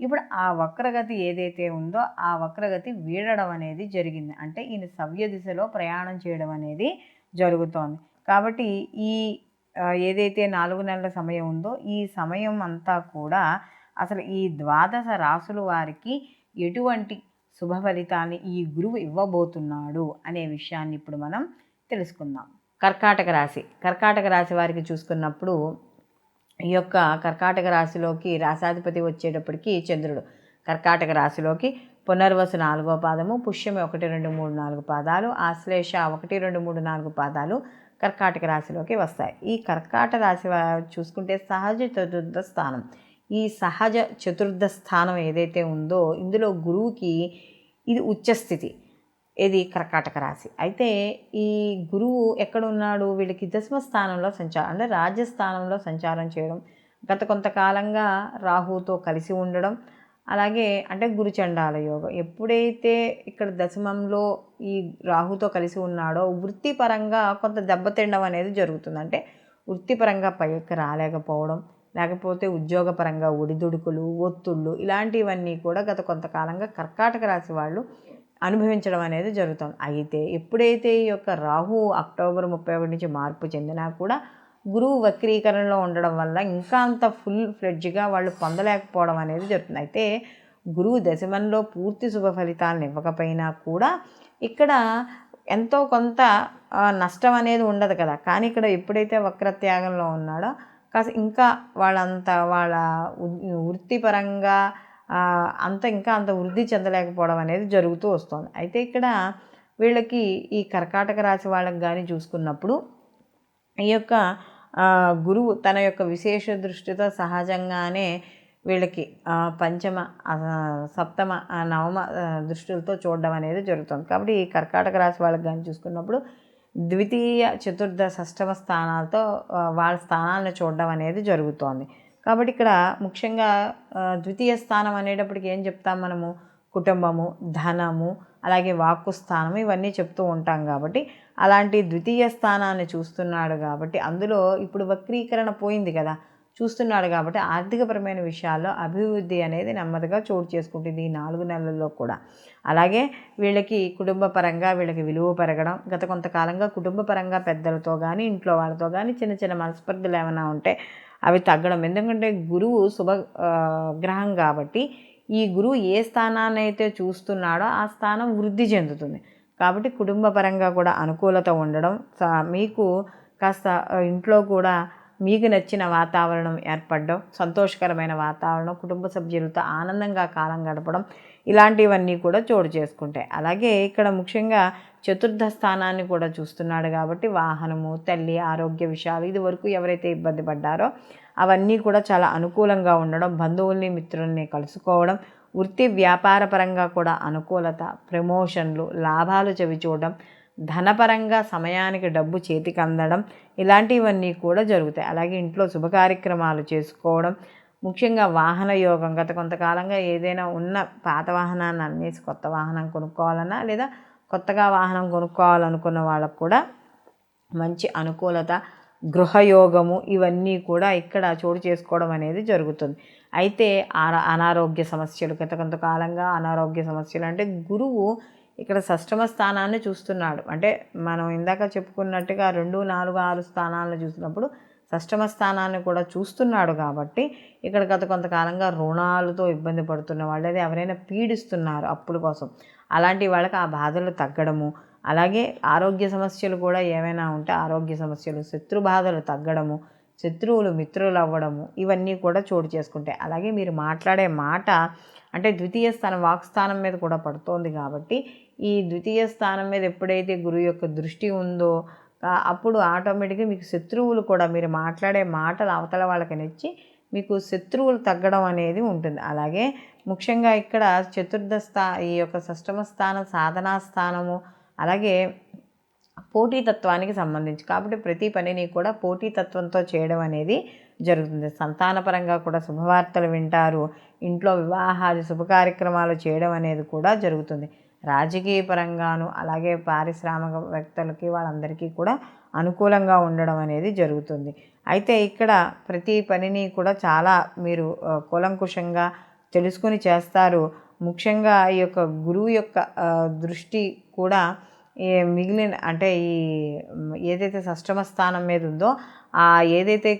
ఇప్పుడు ఆ వక్రగతి ఏదైతే ఉందో ఆ వక్రగతి వీడడం అనేది జరిగింది. అంటే ఈయన సవ్య దిశలో ప్రయాణం చేయడం అనేది జరుగుతోంది. కాబట్టి ఈ ఏదైతే నాలుగు నెలల సమయం ఉందో ఈ సమయం అంతా కూడా అసలు ఈ ద్వాదశ రాసుల వారికి ఎటువంటి శుభ ఫలితాన్ని ఈ గురువు ఇవ్వబోతున్నాడు అనే విషయాన్ని ఇప్పుడు మనం తెలుసుకుందాం. కర్కాటక రాశి. కర్కాటక రాశి వారికి చూసుకున్నప్పుడు ఈ యొక్క కర్కాటక రాశిలోకి రాశాధిపతి వచ్చేటప్పటికి చంద్రుడు. కర్కాటక రాశిలోకి పునర్వసు నాలుగో పాదము పుష్యమి ఒకటి రెండు మూడు నాలుగు పాదాలు ఆశ్లేష ఒకటి రెండు మూడు నాలుగు పాదాలు కర్కాటక రాశిలోకి వస్తాయి. ఈ కర్కాట రాశి చూసుకుంటే సహజ చతుర్థ స్థానం. ఈ సహజ చతుర్థ స్థానం ఏదైతే ఉందో ఇందులో గురువుకి ఇది ఉచ్చస్థితి. ఇది కర్కాటక రాశి. అయితే ఈ గురువు ఎక్కడ ఉన్నాడు వీళ్ళకి దశమ స్థానంలో సంచారం అంటే రాజ్యస్థానంలో సంచారం చేయడం గత కొంతకాలంగా రాహుతో కలిసి ఉండడం అలాగే అంటే గురుచండాల యోగం. ఎప్పుడైతే ఇక్కడ దశమంలో ఈ రాహుతో కలిసి ఉన్నాడో వృత్తిపరంగా కొంత దెబ్బతిండం అనేది జరుగుతుంది. అంటే వృత్తిపరంగా పైకి రాలేకపోవడం లేకపోతే ఉద్యోగపరంగా ఒడిదుడుకులు ఒత్తుళ్ళు ఇలాంటివన్నీ కూడా గత కొంతకాలంగా కర్కాటక రాశి వాళ్ళు అనుభవించడం అనేది జరుగుతుంది. అయితే ఎప్పుడైతే ఈ యొక్క రాహు అక్టోబర్ ముప్పై ఒకటి నుంచి మార్పు చెందినా కూడా గురువు వక్రీకరణలో ఉండడం వల్ల ఇంకా అంత ఫుల్ ఫ్లెడ్జ్గా వాళ్ళు పొందలేకపోవడం అనేది జరుగుతుంది. అయితే గురువు దశమంలో పూర్తి శుభ ఫలితాలను ఇవ్వకపోయినా కూడా ఇక్కడ ఎంతో కొంత నష్టం అనేది ఉండదు కదా. కానీ ఇక్కడ ఎప్పుడైతే వక్రత్యాగంలో ఉన్నాడో కాస్త ఇంకా వాళ్ళంత వాళ్ళ వృత్తిపరంగా అంత ఇంకా అంత వృద్ధి చెందలేకపోవడం అనేది జరుగుతూ వస్తుంది. అయితే ఇక్కడ వీళ్ళకి ఈ కర్కాటక రాశి వాళ్ళకి కానీ చూసుకున్నప్పుడు ఈ యొక్క గురువు తన యొక్క విశేష దృష్టితో సహజంగానే వీళ్ళకి పంచమ సప్తమ నవమ దృష్టిలతో చూడడం అనేది జరుగుతుంది. కాబట్టి ఈ కర్కాటక రాశి వాళ్ళకి కానీ చూసుకున్నప్పుడు ద్వితీయ చతుర్థ షష్టమ స్థానాలతో వాళ్ళ స్థానాలను చూడడం అనేది జరుగుతోంది. కాబట్టి ఇక్కడ ముఖ్యంగా ద్వితీయ స్థానం అనేటప్పటికి ఏం చెప్తాం మనము? కుటుంబము ధనము అలాగే వాక్కు స్థానం ఇవన్నీ చెప్తూ ఉంటాం కాబట్టి అలాంటి ద్వితీయ స్థానాన్ని చూస్తున్నాడు కాబట్టి అందులో ఇప్పుడు వక్రీకరణ పోయింది కదా చూస్తున్నాడు కాబట్టి ఆర్థికపరమైన విషయాల్లో అభివృద్ధి అనేది నెమ్మదిగా చోటు చేసుకుంటుంది ఈ నాలుగు నెలల్లో కూడా. అలాగే వీళ్ళకి కుటుంబ పరంగా వీళ్ళకి విలువ పెరగడం గత కొంతకాలంగా కుటుంబ పరంగా పెద్దలతో కానీ ఇంట్లో వాళ్ళతో కానీ చిన్న చిన్న మనస్పర్ధలు ఏమైనా ఉంటే అవి తగ్గడం. ఎందుకంటే గురువు శుభ గ్రహం కాబట్టి ఈ గురువు ఏ స్థానాన్ని అయితే చూస్తున్నాడో ఆ స్థానం వృద్ధి చెందుతుంది. కాబట్టి కుటుంబ పరంగా కూడా అనుకూలత ఉండడం స- మీకు కాస్త ఇంట్లో కూడా మీకు నచ్చిన వాతావరణం ఏర్పడడం సంతోషకరమైన వాతావరణం కుటుంబ సభ్యులతో ఆనందంగా కాలం గడపడం ఇలాంటివన్నీ కూడా చోటు చేసుకుంటాయి. అలాగే ఇక్కడ ముఖ్యంగా చతుర్థ స్థానాన్ని కూడా చూస్తున్నాడు కాబట్టి వాహనము తల్లి ఆరోగ్య విషయాలు ఇది వరకు ఎవరైతే ఇబ్బంది పడ్డారో అవన్నీ కూడా చాలా అనుకూలంగా ఉండడం బంధువుల్ని మిత్రుల్ని కలుసుకోవడం వృత్తి వ్యాపార పరంగా కూడా అనుకూలత ప్రమోషన్లు లాభాలు చవి చూడడం ధనపరంగా సమయానికి డబ్బు చేతికి అందడం ఇలాంటివన్నీ కూడా జరుగుతాయి. అలాగే ఇంట్లో శుభ కార్యక్రమాలు చేసుకోవడం ముఖ్యంగా వాహన యోగం గత కొంతకాలంగా ఏదైనా ఉన్న పాత వాహనాన్ని అమ్మేసి కొత్త వాహనం కొనుక్కోవాలన్నా లేదా కొత్తగా వాహనం కొనుక్కోవాలనుకున్న వాళ్ళకు కూడా మంచి అనుకూలత గృహయోగము ఇవన్నీ కూడా ఇక్కడ చోటు చేసుకోవడం అనేది జరుగుతుంది. అయితే ఆర- అనారోగ్య సమస్యలు గత కొంతకాలంగా అనారోగ్య సమస్యలు అంటే గురువు ఇక్కడ షష్టమ స్థానాన్ని చూస్తున్నాడు. అంటే మనం ఇందాక చెప్పుకున్నట్టుగా రెండు నాలుగు ఆరు స్థానాలను చూసినప్పుడు షష్టమ స్థానాన్ని కూడా చూస్తున్నాడు కాబట్టి ఇక్కడ గత కొంతకాలంగా రుణాలతో ఇబ్బంది పడుతున్న వాళ్ళు అది ఎవరైనా పీడిస్తున్నారు అప్పుల కోసం. అలాంటి వాళ్ళకి ఆ బాధలు తగ్గడము అలాగే ఆరోగ్య సమస్యలు కూడా ఏమైనా ఉంటే ఆరోగ్య సమస్యలు శత్రు బాధలు తగ్గడము శత్రువులు మిత్రులు అవ్వడము ఇవన్నీ కూడా చోటు చేసుకుంటాయి. అలాగే మీరు మాట్లాడే మాట అంటే ద్వితీయ స్థానం వాక్స్థానం మీద కూడా పడుతోంది కాబట్టి ఈ ద్వితీయ స్థానం మీద ఎప్పుడైతే గురువు యొక్క దృష్టి ఉందో అప్పుడు ఆటోమేటిక్గా మీకు శత్రువులు కూడా మీరు మాట్లాడే మాటలు అవతల వాళ్ళకి నచ్చి మీకు శత్రువులు తగ్గడం అనేది ఉంటుంది. అలాగే ముఖ్యంగా ఇక్కడ చతుర్థ స్థా ఈ యొక్క షష్టమ స్థానం సాధనా స్థానము అలాగే పోటీతత్వానికి సంబంధించి. కాబట్టి ప్రతి పనిని కూడా పోటీతత్వంతో చేయడం అనేది జరుగుతుంది. సంతానపరంగా కూడా శుభవార్తలు వింటారు. ఇంట్లో వివాహాది శుభ కార్యక్రమాలు చేయడం అనేది కూడా జరుగుతుంది. రాజకీయ పరంగాను అలాగే పారిశ్రామికవేత్తలకి వాళ్ళందరికీ కూడా అనుకూలంగా ఉండడం అనేది జరుగుతుంది. అయితే ఇక్కడ ప్రతి పనిని కూడా చాలా మీరు ఆ, కూలంకుషంగా తెలుసుకుని చేస్తారు. ముఖ్యంగా ఈ యొక్క గురువు యొక్క దృష్టి కూడా మిగిలిన అంటే ఈ ఏదైతే షష్టమ స్థానం మీద ఉందో ఆ ఏదైతే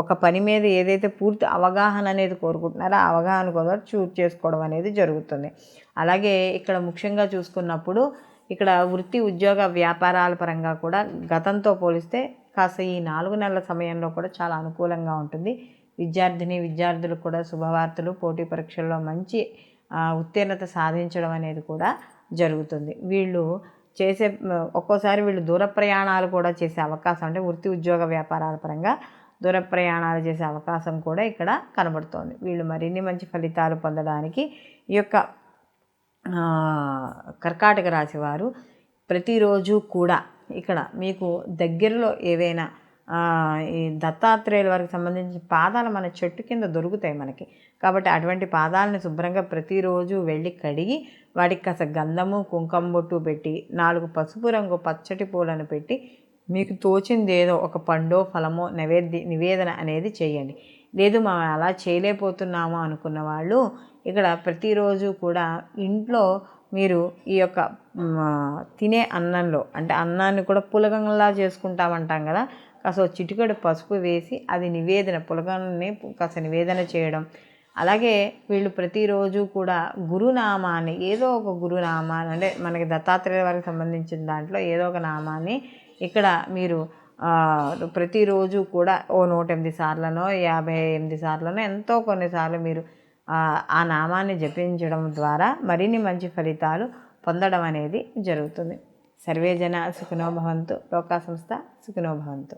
ఒక పని మీద ఏదైతే పూర్తి అవగాహన అనేది కోరుకుంటున్నారో ఆ అవగాహన కూడా చూజ్ చేసుకోవడం అనేది జరుగుతుంది. అలాగే ఇక్కడ ముఖ్యంగా చూసుకున్నప్పుడు ఇక్కడ వృత్తి ఉద్యోగ వ్యాపారాల పరంగా కూడా గతంతో పోలిస్తే కాస్త ఈ నాలుగు నెలల సమయంలో కూడా చాలా అనుకూలంగా ఉంటుంది. విద్యార్థిని విద్యార్థులు కూడా శుభవార్తలు పోటీ పరీక్షల్లో మంచి ఉత్తీర్ణత సాధించడం అనేది కూడా జరుగుతుంది. వీళ్ళు చేసే ఒక్కోసారి వీళ్ళు దూర ప్రయాణాలు కూడా చేసే అవకాశం అంటే వృత్తి ఉద్యోగ వ్యాపారాల పరంగా దూర ప్రయాణాలు చేసే అవకాశం కూడా ఇక్కడ కనబడుతోంది. వీళ్ళు మరిన్ని మంచి ఫలితాలు పొందడానికి ఈ యొక్క కర్కాటక రాశి వారు ప్రతిరోజు కూడా ఇక్కడ మీకు దగ్గరలో ఏవైనా ఈ దత్తాత్రేయుల వారికి సంబంధించిన పాదాలు మన చెట్టు కింద దొరుకుతాయి మనకి. కాబట్టి అటువంటి పాదాలను శుభ్రంగా ప్రతిరోజు వెళ్ళి కడిగి వాటికి కాస్త గంధము కుంకుమ బొట్టు పెట్టి నాలుగు పసుపు రంగు పచ్చటి పూలను పెట్టి మీకు తోచింది ఏదో ఒక పండో ఫలమో నైవేద్య నివేదన అనేది చేయండి. లేదు మనం అలా చేయలేకపోతున్నాము అనుకున్న వాళ్ళు ఇక్కడ ప్రతిరోజు కూడా ఇంట్లో మీరు ఈ యొక్క తినే అన్నంలో అంటే అన్నాన్ని కూడా పులగంలా చేసుకుంటామంటాం కదా. కాస్త ఒక చిటికెడు పసుపు వేసి అది నివేదన పులగాన్ని కాస్త నివేదన చేయడం. అలాగే వీళ్ళు ప్రతిరోజు కూడా గురునామాన్ని ఏదో ఒక గురునామాన్ని అంటే మనకి దత్తాత్రేయ వారికి సంబంధించిన దాంట్లో ఏదో ఒక నామాన్ని ఇక్కడ మీరు ప్రతిరోజు కూడా ఓ నూట ఎనిమిది సార్లనో యాభై ఎనిమిది సార్లనో ఎంతో కొన్నిసార్లు మీరు ఆ నామాన్ని జపించడం ద్వారా మరిన్ని మంచి ఫలితాలు పొందడం అనేది జరుగుతుంది. సర్వే జన సుఖినో భవంతు. లోకా సంస్థ సుఖినో భవంతు.